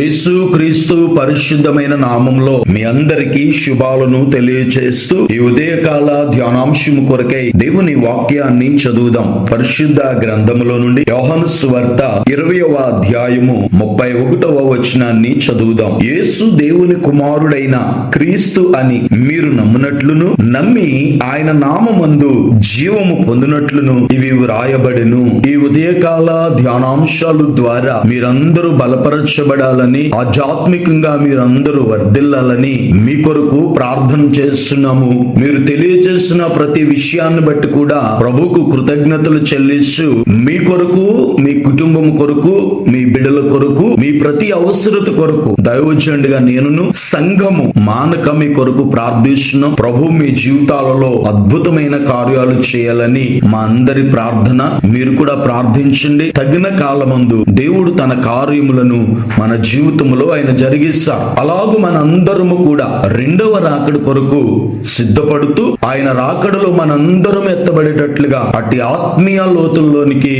యేసు క్రీస్తు పరిశుద్ధమైన నామంలో మీ అందరికీ శుభాలను తెలియచేస్తూ ఈ ఉదయకాల ధ్యానాంశము కొరకై దేవుని వాక్యాన్ని చదువుదాం. పరిశుద్ధ గ్రంథములో నుండి యోహన్ స్వార్త ఇరవయవ అధ్యాయము ముప్పై ఒకటవ వచనాన్ని చదువుదాం. యేసు దేవుని కుమారుడైన క్రీస్తు అని మీరు నమ్మునట్లును నమ్మి ఆయన నామందు జీవము పొందినట్లును ఇవి వ్రాయబడును. ఈ ఉదయకాల ధ్యానాంశాలు ద్వారా మీరందరూ బలపరచబడాలని ఆధ్యాత్మికంగా మీరందరూ వర్ధిల్లాలని మీ కొరకు ప్రార్థన చేస్తున్నాము. మీరు తెలియజేస్తున్న ప్రతి విషయాన్ని బట్టి కూడా ప్రభుకు కృతజ్ఞతలు చెల్లిస్తూ మీ కొరకు మీ కుటుంబం కొరకు మీ బిడ్డల కొరకు మీ ప్రతి అవసరత కొరకు దైవజనుడిగా నేనును సంఘము మానక మీ కొరకు ప్రార్థిస్తున్నాం. ప్రభు మీ జీవితాలలో అద్భుతమైన కార్యాలు చేయాలని మా అందరి ప్రార్థన మీరు కూడా ప్రార్థించండి. తగిన కాలమందు దేవుడు తన కార్యములను మన జీవితంలో ఆయన జరిగిస్తారు అలాగు మన అందరము కూడా రెండవ రాకడ కొరకు సిద్ధపడుతూ ఆయన రాకడలో మనందరం ఎత్తబడేటట్లుగా అట్టి ఆత్మీయ లోతుల్లోనికి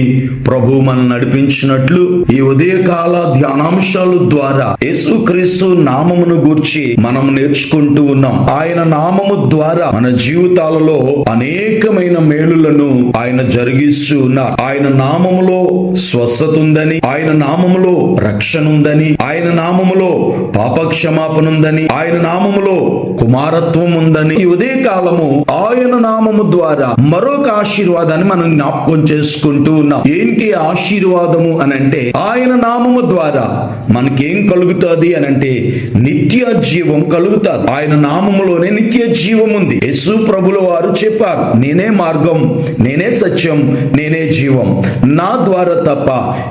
ప్రభు మనం నడిపించినట్లు ఈ ఉదయకాల ధ్యానాంశాల ద్వారా యేసుక్రీస్తు నామమును గూర్చి మనం నేర్చుకుంటూ ఉన్నాం. ఆయన నామము ద్వారా మన జీవితాలలో అనేకమైన మేలులను ఆయన జరిగిస్తూ ఉన్నారు. ఆయన నామములో స్వస్థత ఉందని ఆయన నామములో రక్షణ ఉందని ఆయన నామములో పాపక్షమాపణ ఉందని ఆయన నామములో కుమారత్వం ఉందని ఈ ఉదయ కాలము ఆయన నామము ద్వారా మరొక ఆశీర్వాదాన్ని మనం జ్ఞాపకం చేసుకుంటూ ఉన్నాం. ఏంటి ఆశీర్వాదము అని అంటే ఆయన నామము ద్వారా మనకేం కలుగుతుంది అని అంటే నిత్య జీవం కలుగుతుంది. ఆయన నామములోనే నిత్య జీవం ఉంది యేసు ప్రభుల వారు చెప్పారు నేనే మార్గం నేనే సత్యం నేనే జీవం. నా ద్వారా తప్ప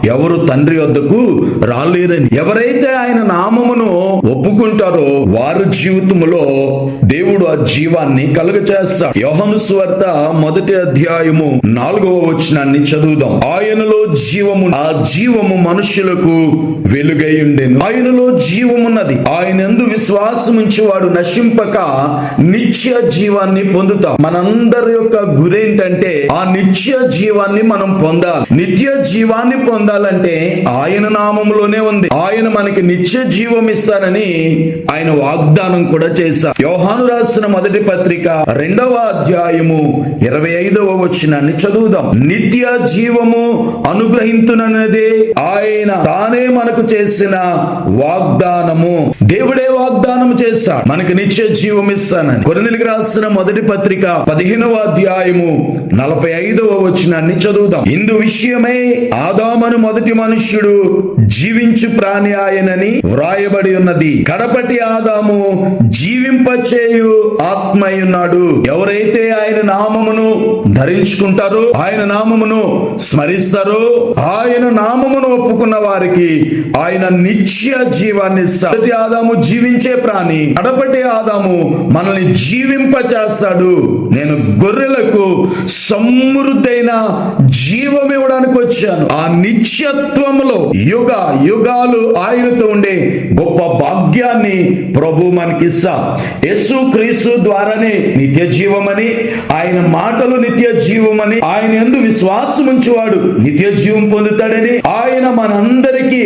ఎవరు తండ్రి వద్దకు రాలేరని ఎవరైతే ఆయన నామమును ఒప్పుకుంటారో వారి జీవితంలో దేవుడు ఆ జీవాన్ని కలుగ చేస్తాడు యోహను స్వార్త మొదటి అధ్యాయము నాలుగవ వచనాన్ని చదువుదాం. ఆయనలో జీవము ఆ జీవము మనుషులకు వెలుగై ఉండేను. ఆయనలో జీవమున్నది. ఆయన ఎందు విశ్వాసముంచి వాడు నశింపక నిత్య జీవాన్ని పొందుతాం. మనందరి యొక్క గురేంటంటే ఆ నిత్య జీవాన్ని మనం పొందాలి. నిత్య జీవాన్ని పొందాలంటే ఆయన నామంలోనే ఉంది. ఆయన మనకి నిత్య జీవం ఇస్తానని ఆయన వాగ్దానం కూడా చేశారు. యోహాను రాసిన మొదటి పత్రిక రెండవ అధ్యాయము ఇరవై ఐదవ వచనాన్ని చదువుదాం. నిత్య జీవము అనుగ్రహించునన్నదే ఆయన తానే మనకు చేసిన వాగ్దానము. దేవుడే వాగ్దానం చేస్తాడు మనకి నిత్య జీవం ఇస్తానని. కొరింథీయులకు రాసిన మొదటి పత్రిక పదిహేనవ అధ్యాయము నలభై ఐదవ వచనాన్ని చదువుదాం. ఇందు విషయమై ఆదామను మొదటి మనుష్యుడు జీవించు ప్రాణి ఆయనని వ్రాయబడి ఉన్నది. కడపటి ఆదాము జీవింపచేయు ఆత్మయున్నాడు ఎవరైతే ఆయన నామమును ధరించుకుంటారో ఆయన నామమును స్మరిస్తారో ఆయన నామమును ఒప్పుకున్న వారికి ఆయన నిత్య జీవాన్ని ఇస్తాడు మొదటి ఆదాము జీవించే ప్రాణి కడపటి ఆదాము మనల్ని జీవింపచేస్తాడు. నేను గొర్రెలకు సమృద్ధైన జీవం ఇవ్వడానికి వచ్చాను. ఆ నిత్యత్వములో యుగ యుగాలు ఆయనతో ఉండే గొప్ప భాగ్యాన్ని ప్రభు మనకిస్తా. యేసు క్రీస్తు ద్వారానే నిత్య జీవమని ఆయన మాటలు నిత్య జీవమని ఆయన ఎందు విశ్వాసం ఉంచువాడు నిత్య జీవం పొందుతాడని ఆయన మనందరికీ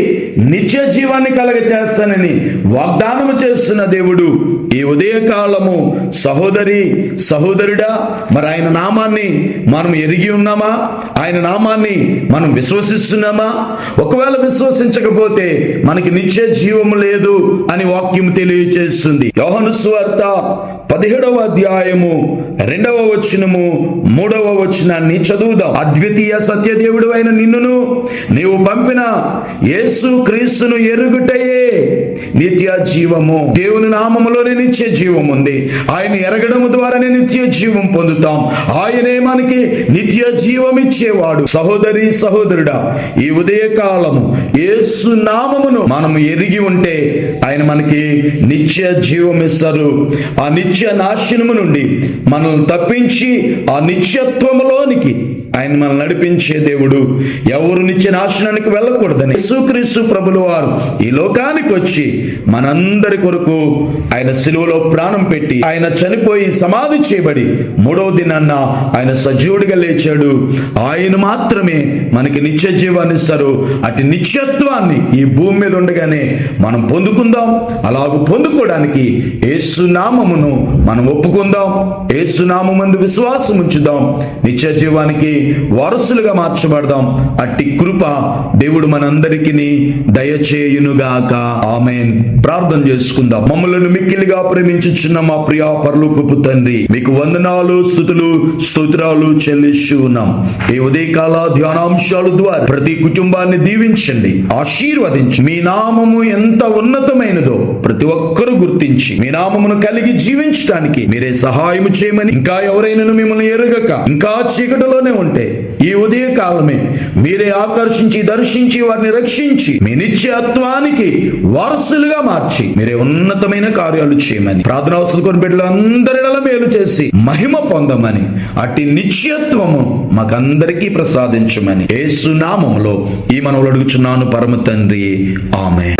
నిత్య జీవాన్ని కలగ చేస్తానని వాగ్దానం చేస్తున్న దేవుడు ఈ ఉదయకాలము సహోదరి సహోదరుడా మరి ఆయన నామాన్ని మనం ఎరిగి ఉన్నామా? ఆయన నామాన్ని మనం విశ్వసిస్తున్నామా? ఒకవేళ విశ్వసించకపోతే మనకి నిత్య జీవము లేదు అని వాక్యం తెలియజేస్తుంది యోహను సువార్త పదిహేడవ అధ్యాయము రెండవ వచనము మూడవ వచనాన్ని చదువుదాం. అద్వితీయ సత్యదేవుడు అయిన నిన్నును నీవు పంపిన యేసు క్రీస్తును ఎరుగుటయే నిత్య జీవము. దేవుని నామములోనే నిత్య జీవం ఉంది. ఆయన ఎరగడము ద్వారానే నిత్య జీవం పొందుతాం. ఆయనే మనకి నిత్య జీవం ఇచ్చేవాడు. సహోదరి సహోదరుడా ఈ ఉదయకాలము యేసు నామమును మనము ఎరిగి ఉంటే ఆయన మనకి నిత్య జీవం ఇస్తారు. ఆ నిత్య నాశనము నుండి మనల్ని తప్పించి ఆ నిత్యత్వములోనికి ఆయన మనల్ని నడిపించే దేవుడు ఎవరు నిత్య నాశనానికి వెళ్ళకూడదని. యేసుక్రీస్తు ప్రభులు వారు ఈ లోకానికి వచ్చి మనందరి కొరకు ఆయన సిలువలో ప్రాణం పెట్టి ఆయన చనిపోయి సమాధి చేయబడి మూడవ దినాన్న ఆయన సజీవుడిగా లేచాడు. ఆయన మాత్రమే మనకి నిత్య జీవాన్ని ఇస్తారు. అటు నిత్యత్వాన్ని ఈ భూమి మీద ఉండగానే మనం పొందుకుందాం. అలాగ పొందుకోవడానికి ఏసునామమును మనం ఒప్పుకుందాం. ఏసునామందు విశ్వాసం ఉంచుదాం. నిత్య జీవానికి వారసులుగా మార్చబడదాం. అట్టి కృప దేవుడు మనందరికీ దయచేయునుగాక. ఆమెన్. ప్రార్థన చేసుకుందాం. మమ్మలను మిక్కిలిగా ప్రేమించుచున్న మా ప్రియా పరలోకపు తండ్రి మీకు వందనాలు స్థుతులు స్తోత్రాలు చెల్లిస్తూ ఉన్నాం. ఈ ఉదయకాల ధ్యానాంశాల ద్వారా ప్రతి కుటుంబాన్ని దీవించండి ఆశీర్వదించి మీ నామము ఎంత ఉన్నతమైనదో ప్రతి ఒక్కరూ గుర్తించి మీ నామమును కలిగి జీవించడానికి మీరే సహాయం చేయమని ఇంకా ఎవరైనా మిమ్మల్ని ఎరగక ఇంకా చీకటిలోనే ఉంటే ఈ ఉదయ కాలమే మీరే ఆకర్షించి దర్శించి వారిని రక్షించి మీ నిత్యత్వానికి వారసులుగా మార్చి మీరే ఉన్నతమైన కార్యాలు చేయమని ప్రార్థన అవసరం కొని బిడ్డలు అందరిలో మేలు చేసి మహిమ పొందమని అట్టి నిత్యత్వము మాకందరికీ ప్రసాదించమని ఏసునామములో ఈ మనవులు అడుగుచున్నాను పరమ తండ్రి. ఆమె